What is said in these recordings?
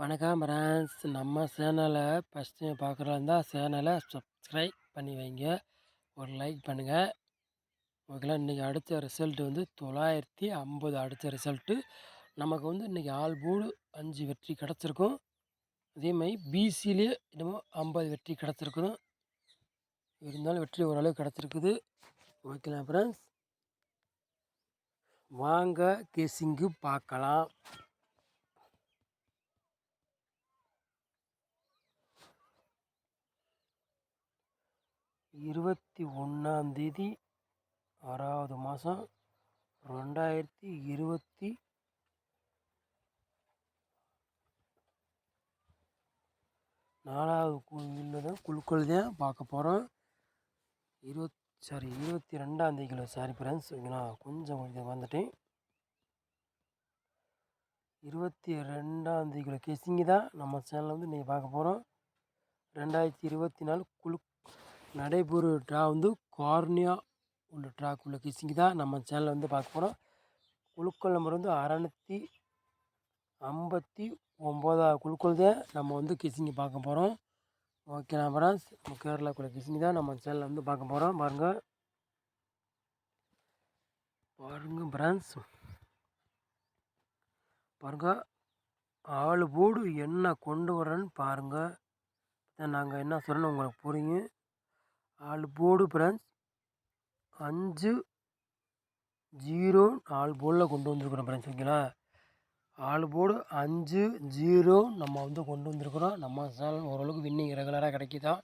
வணக்கம் ஃப்ரெண்ட்ஸ். நம்ம சேனலை ஃபஸ்ட் டைம் பார்க்குறதா இருந்தால் சேனலை சப்ஸ்கிரைப் பண்ணி வைங்க. ஒரு லைக் பண்ணுங்கள் ஓகேங்களா? இன்றைக்கி அடுத்த ரிசல்ட் வந்து தொள்ளாயிரத்தி ஐம்பது அடுத்த ரிசல்ட்டு நமக்கு வந்து இன்றைக்கி ஆல் போர்டு அஞ்சு வெற்றி கிடச்சிருக்கும். அதேமாதிரி பிசிலே என்னமோ ஐம்பது வெற்றி கிடச்சிருக்கணும் இருந்தாலும் வெற்றி ஓரளவு கிடச்சிருக்குது. ஓகேங்களா ஃப்ரெண்ட்ஸ்? வாங்க கேசிங்கு பார்க்கலாம். இருபத்தி ஒன்றாந்தேதி ஆறாவது மாதம் ரெண்டாயிரத்தி இருபத்தி நாலாவது கோவிலில் தான் குழுக்கள் தான் பார்க்க போகிறோம் இருபத் சாரி இருபத்தி ரெண்டாந்தேதியில் சாரி ஃப்ரெண்ட்ஸ் நான் கொஞ்சம் கொஞ்சம் வந்துட்டேன் இருபத்தி ரெண்டாந்தேதிக்குள்ள கெஸிங்கு தான் நம்ம சேனலில் வந்து இன்றைக்கி பார்க்க போகிறோம் ரெண்டாயிரத்தி இருபத்தி நாலு குழு நடைபெறு ட்ரா வந்து கார்னியா உள்ள ட்ராக்குள்ள கிசிங்கி தான் நம்ம சேனலில் வந்து பார்க்க போகிறோம் குழுக்கள் நம்பர் வந்து அறநூற்றி ஐம்பத்தி ஒம்போதாவது குழுக்கள் தான் நம்ம வந்து கிசிங்கி பார்க்க போகிறோம் ஓகே ஃப்ரெண்ட்ஸ் நம்ம கேரளாக்குள்ள கிசிங்கி தான் நம்ம சேனலில் வந்து பார்க்க போகிறோம் பாருங்கள் பாருங்கள் பிரான்ஸ் பாருங்கள் ஆளு போடு என்ன கொண்டு வரேன்னு பாருங்கள் நாங்கள் என்ன சொல்லணும் உங்களுக்கு புரியும். நாலு போர்டு ஃப்ரெண்ட்ஸ் அஞ்சு ஜீரோ நாலு போர்டில் கொண்டு வந்திருக்கிறோம் ஃப்ரெண்ட்ஸ் ஓகேங்களா நாலு போர்டு அஞ்சு ஜீரோ நம்ம வந்து கொண்டு வந்திருக்குறோம். நம்ம சேனல் ஓரளவுக்கு வின்னிங் ரெகுலராக கிடைக்கிதான்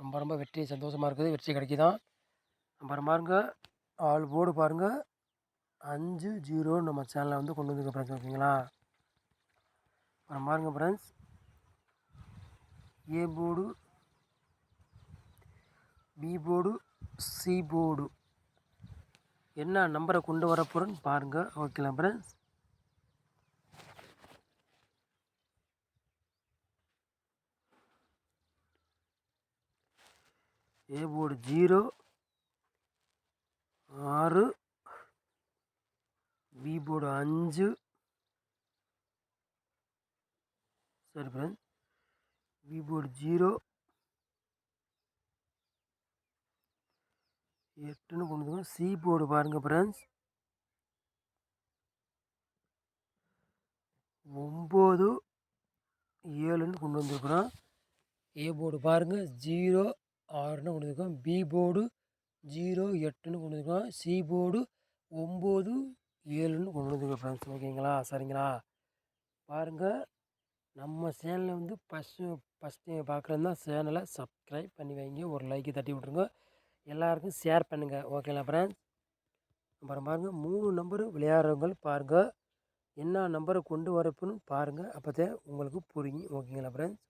ரொம்ப ரொம்ப வெற்றி சந்தோஷமாக இருக்குது. வெற்றி கிடைக்கிதான் அப்புறம் பாருங்கள் ஆள் போர்டு பாருங்கள் அஞ்சு ஜீரோ நம்ம சேனலில் வந்து கொண்டு வந்துருக்கோம் ஃப்ரெண்ட்ஸ் ஓகேங்களா அப்புறம் பாருங்கள் friends A board B board C board. என்ன நம்பரை கொண்டு வர போகிறேன்னு பாருங்கள் ஓகேங்களா ஃப்ரெண்ட்ஸ் ஏ போர்டு ஜீரோ ஆறு பி போர்டு அஞ்சு. சரி ஃப்ரெண்ட்ஸ் பி போர்டு ஜீரோ எட்டுன்னு கொண்டு வந்து சி போர்டு பாருங்கள் ஃப்ரெண்ட்ஸ் ஒம்பது ஏழுன்னு கொண்டு வந்துருக்குறோம். ஏ போர்டு பாருங்கள் ஜீரோ ஆறுன்னு கொண்டு வந்துருக்கோம். பி போர்டு ஜீரோ எட்டுன்னு கொண்டு வந்துருக்கோம். சி போர்டு ஒம்பது ஏழுன்னு கொண்டு வந்துருக்கோம் ஃப்ரெண்ட்ஸ் ஓகேங்களா? சரிங்களா? பாருங்கள் நம்ம சேனலில் வந்து ஃபஸ்ட்டு ஃபஸ்ட்டு பார்க்குறதுனா சேனலை சப்ஸ்கிரைப் பண்ணி வைங்க. ஒரு லைக்கு தட்டி விட்ருங்க எல்லாருக்கும் ஷேர் பண்ணுங்கள் ஓகேங்களா ஃப்ரெண்ட்ஸ் அப்புறம் பாருங்கள் மூணு நம்பரு விளையாடுறவங்க பாருங்கள் என்ன நம்பரை கொண்டு வரப்புன்னு பாருங்கள் அப்போ தான் உங்களுக்கு புரியும். ஓகேங்களா ஃப்ரெண்ட்ஸ்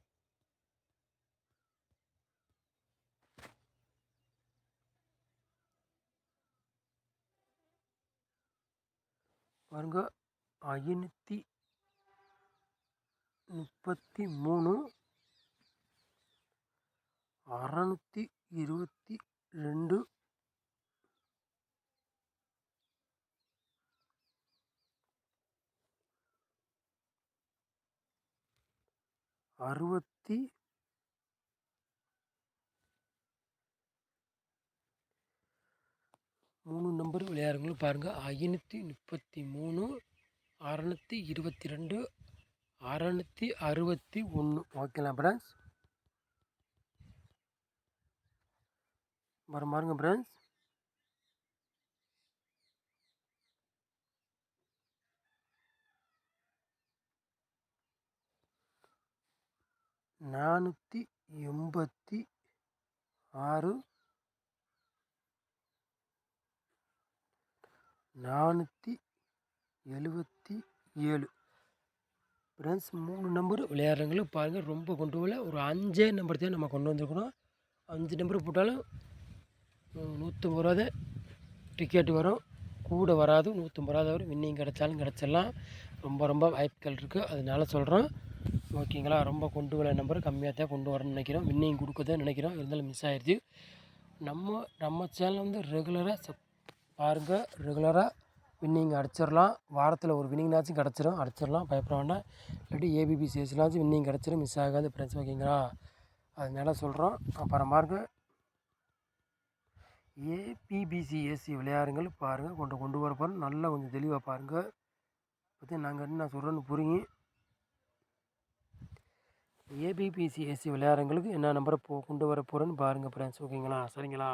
பாருங்க ஐநூற்றி முப்பத்தி மூணு அறநூற்றி இருபத்தி ரெண்டு. அறுபத்தி மூணு நம்பர் விளையாடுங்களும் பாருங்கள் ஐநூற்றி முப்பத்தி மூணு அறநூற்றி இருபத்தி ரெண்டு அறநூற்றி அறுபத்தி ஒன்று ஓகேங்களா ஃப்ரெண்ட்ஸ் வர பாருங்க ஃப்ரெண்ட்ஸ் நானூற்றி எண்பத்தி ஆறு. நானூற்றி எழுபத்தி ஏழு. ஃப்ரெண்ட்ஸ் மூணு நம்பர் விளையாடுறவங்களும் பாருங்கள் ரொம்ப கொண்டு போகல. ஒரு அஞ்சே நம்பர் தான் நம்ம கொண்டு வந்துருக்குறோம். அஞ்சு நம்பர் போட்டாலும் நூற்றம்பது ரூபா டிக்கெட் வரும். கூட வராது நூற்றம்பது ரூபா வரும். வின்னிங் கிடச்சாலும் கிடச்சிடலாம். ரொம்ப ரொம்ப வாய்ப்புகள் இருக்குது அதனால சொல்கிறோம் ஓகேங்களா ரொம்ப கொண்டு வர நம்பர் கம்மியாக தான் கொண்டு வரணும்னு நினைக்கிறோம். வின்னிங் கொடுக்க நினைக்கிறோம். இருந்தாலும் மிஸ் ஆயிடுச்சு நம்ம நம்ம சேனல் வந்து ரெகுலராக சப் பாருங்கள் ரெகுலராக வின்னிங் அடிச்சிடலாம் வாரத்தில் ஒரு வின்னிங்னாச்சும் கிடச்சிரும். அடிச்சிடலாம். பயப்பட வேண்டாம். இல்லாட்டி ஏபிபிசிஎஸ்லாச்சும் வின்னிங் கிடச்சிரும். மிஸ் ஆகாது ஃப்ரெண்ட்ஸ் ஓகேங்களா அதனால சொல்கிறோம் அப்புறம் பாருங்கள் ஏபிபிசிஎஸ்சி விளையாடுங்கள். பாருங்கள் கொண்டு கொண்டு வர போகிறேன் நல்லா கொஞ்சம் தெளிவாக பாருங்கள் பற்றி நாங்கள் என்ன சொல்கிறோன்னு புரியும். ஏபிபிசிஎஸ்சி விளையாடுறவங்களுக்கு என்ன நம்பரை போ கொண்டு வர போகிறேன்னு பாருங்கள் ஃப்ரெண்ட்ஸ் ஓகேங்களா? சரிங்களா?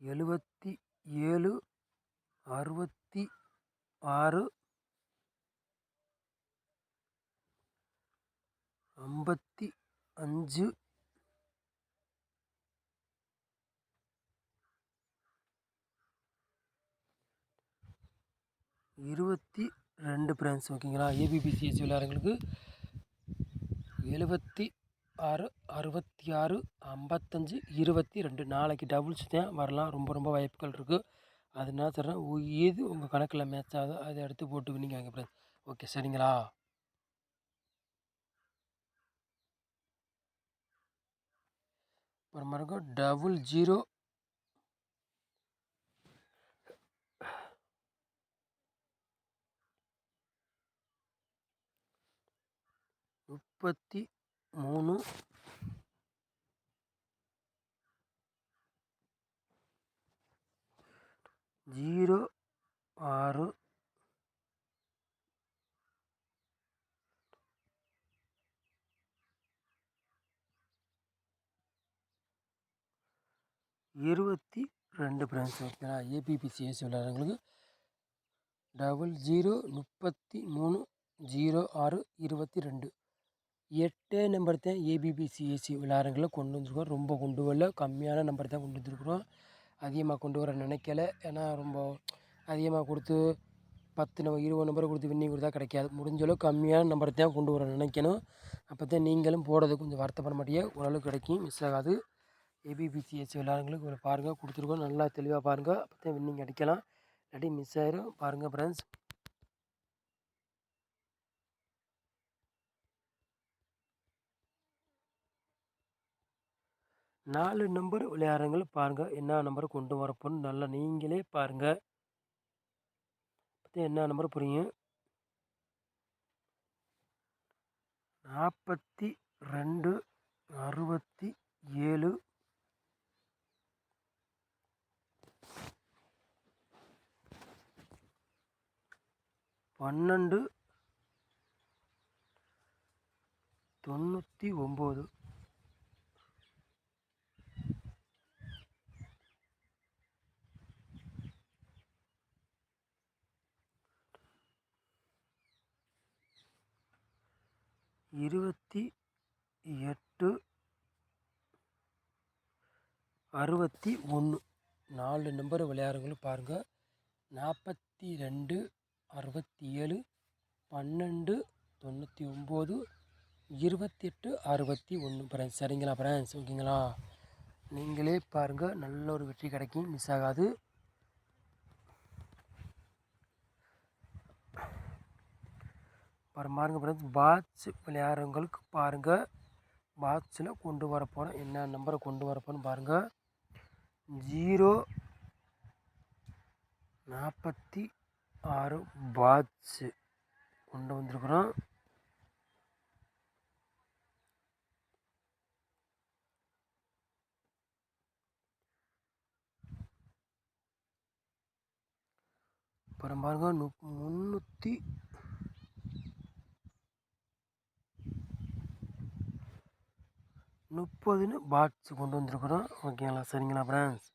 எழுபத்தி ஏழு அறுபத்தி ஆறு ஐம்பத்தி அஞ்சு இருபத்தி ரெண்டு ஃப்ரெண்ட்ஸ் ஓகேங்களா ஏபிபிசிஎஸ்சி விளையாடுறவங்களுக்கு எழுபத்தி ஆறு அறுபத்தி ஆறு ஐம்பத்தஞ்சு இருபத்தி ரெண்டு. நாளைக்கு டபுள்ஸ் தான் வரலாம்? ரொம்ப ரொம்ப வாய்ப்புகள் இருக்குது அது என்ன சொல்கிறேன் எது உங்கள் கணக்கில் மேட்ச் ஆகுதோ அதை எடுத்து போட்டு நீங்கள் வாங்க ஃப்ரெண்ட்ஸ் ஓகே சரிங்களா? அப்புறம் மறுக்கும் டபுள் ஜீரோ முப்பத்தி மூணு. ஜீரோ ஆறு. இருபத்தி ரெண்டு ஃப்ரெண்ட்ஸ் ஓகேங்களா ஏபிபிசிஎஸ் விளையாடுறவங்களுக்கு டபுள் ஜீரோ முப்பத்தி மூணு ஜீரோ ஆறு இருபத்தி ரெண்டு. எட்டே நம்பர் தான் ஏபிபிசிஎஸ்சி விளையாடுறவங்கள கொண்டு வந்திருக்கோம். ரொம்ப கொண்டு வரல. கம்மியான நம்பர் தான் கொண்டு வந்திருக்கிறோம். அதிகமாக கொண்டு வர நினைக்கல. ஏன்னா ரொம்ப அதிகமாக கொடுத்து பத்து நம்ம இருபது நம்பர் கொடுத்து வின்னிங் கொடுத்தா கிடைக்காது. முடிஞ்ச கம்மியான நம்பரை தான் கொண்டு வர நினைக்கணும். அப்போ தான் நீங்களும் போடுறது கொஞ்சம் வருத்தப்பட மாட்டேங்க ஓரளவுக்கு கிடைக்கும். மிஸ் ஆகாது. ஏபிபிசிஎஸ்சி விளையாடுறவங்களுக்கு ஒரு பாருங்கள் கொடுத்துருக்கோம். நல்லா தெளிவாக பாருங்கள் அப்போ தான் வின்னிங் அடிக்கலாம். இல்லாட்டி மிஸ் ஆயிரும். பாருங்கள் ஃப்ரெண்ட்ஸ் நாலு நம்பர் விளையாடுறவங்கள பாருங்கள் என்ன நம்பர் கொண்டு வரப்போன்னு நல்லா நீங்களே பாருங்கள் அப்போ என்ன நம்பர் புரியும்? நாற்பத்தி ரெண்டு அறுபத்தி ஏழு. பன்னெண்டு தொண்ணூற்றி ஒம்பது. இருபத்தி எட்டு அறுபத்தி ஒன்று. நாலு நம்பர் விளையாடுறவங்களும் பாருங்கள் நாற்பத்தி ரெண்டு அறுபத்தி ஏழு பன்னெண்டு தொண்ணூற்றி ஒம்பது இருபத்தெட்டு அறுபத்தி ஒன்று. ஃப்ரெண்ட்ஸ் சரிங்களா ஃப்ரெண்ட்ஸ் ஓகேங்களா? நீங்களே பாருங்கள் நல்ல ஒரு வெற்றி கிடைக்கும். மிஸ் ஆகாது. அப்புறம் பாருங்கள் ஃப்ரெண்ட்ஸ் பாட்ச் விளையாடுறவங்களுக்கு பாருங்கள் பாட்சில் கொண்டு வர போகிறோம் என்ன நம்பரை கொண்டு வர பாருங்கள் ஜீரோ நாற்பத்தி ஆறு பாட்ஸு கொண்டு வந்திருக்குறோம். அப்புறம் பாருங்கள் நு முந்நூற்றி முப்பதுன்னு பாக்ஸ் கொண்டு வந்திருக்குறோம். ஓகேங்களா சரிங்களா ஃப்ரெண்ட்ஸ்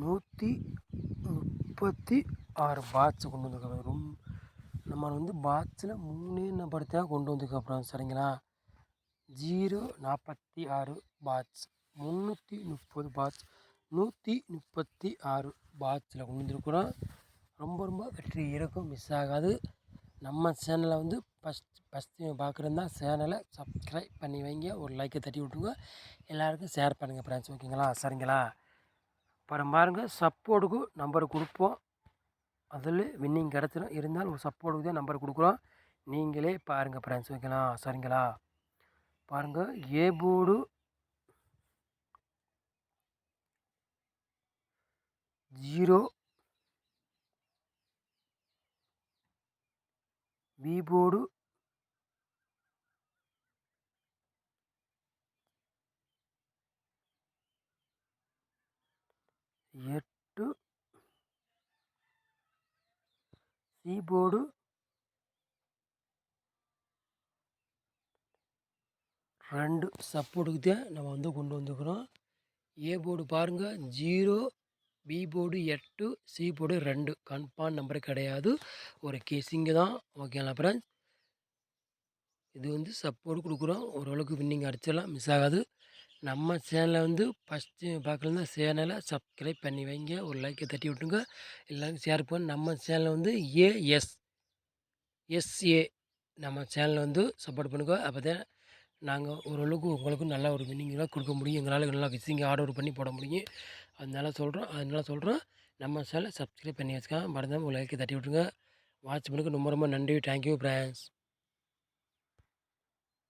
நூற்றி முப்பத்தி ஆறு பாட்ஸ் கொண்டு வந்திருக்கோம் ரொம்ப நம்ம வந்து பாட்ஸில் மூணே நம்பர் தான் கொண்டு வந்திருக்கோம் சரிங்களா? ஜீரோ நாற்பத்தி ஆறு பாட்ஸ் முந்நூற்றி முப்பது பாட்ஸ் நூற்றி முப்பத்தி ஆறு பாட்ஸில் கொண்டு வந்துருக்குறோம் ரொம்ப ரொம்ப வெற்றி இருக்கும் மிஸ் ஆகாது. நம்ம சேனலை வந்து ஃபஸ்ட் ஃபஸ்ட்டு பார்க்குறதா சேனலை சப்ஸ்கிரைப் பண்ணி வைங்க. ஒரு லைக்கை தட்டி விட்டுருங்க. எல்லாருக்கும் ஷேர் பண்ணுங்கள் ஃப்ரெண்ட்ஸ் ஓகேங்களா சரிங்களா? அப்புறம் பாருங்கள் சப்போர்ட்டுக்கு நம்பர் கொடுப்போம். அதில் வின்னிங் கிடச்சிடும் இருந்தாலும் ஒரு சப்போர்ட்டுக்கு தான் நம்பர் கொடுக்குறோம். நீங்களே பாருங்கள் ஃப்ரெண்ட்ஸ் ஓகேங்களா சரிங்களா? பாருங்கள் ஏ ஜீரோ. வீபோடு எட்டு. சி ரெண்டு சப்போர்ட்டுக்கு தான் நம்ம வந்து கொண்டு வந்துக்கிறோம். ஏ போர்டு பாருங்கள் ஜீரோ பி போர்டு எட்டு சி போர்டு ரெண்டு. கன்ஃபார்ம் நம்பர் கிடையாது. ஒரு கேசிங்கு தான். ஓகேங்களா ஃப்ரெண்ட்ஸ் இது வந்து சப்போர்ட் கொடுக்குறோம். ஓரளவுக்கு வின்னிங் அடிச்சிடலாம். மிஸ் ஆகாது. நம்ம சேனலை வந்து ஃபஸ்ட்டு பார்க்கலன்னா சேனலை சப்ஸ்கிரைப் பண்ணி வைங்க. ஒரு லைக்கை தட்டி விட்டுங்க எல்லாருக்கும் ஷேர் பண்ணி நம்ம சேனலை வந்து ஏஎஸ் எஸ்ஏ நம்ம சேனலை வந்து சப்போர்ட் பண்ணுங்க. அப்போ தான் நாங்கள் ஓரளவுக்கு உங்களுக்கும் நல்ல ஒரு வின்னிங்கெலாம் கொடுக்க முடியும். எங்களால் நல்லா விசிங்க ஆர்டர் பண்ணி போட முடியும். அதனால சொல்கிறோம் அதனால சொல்கிறோம் நம்ம சேனலை சப்ஸ்கிரைப் பண்ணி வச்சுக்கலாம் மறந்தாமல் லைக்கை தட்டி விட்ருங்க வாட்ச் பண்ணுங்க ரொம்ப ரொம்ப நன்றி. Thank you friends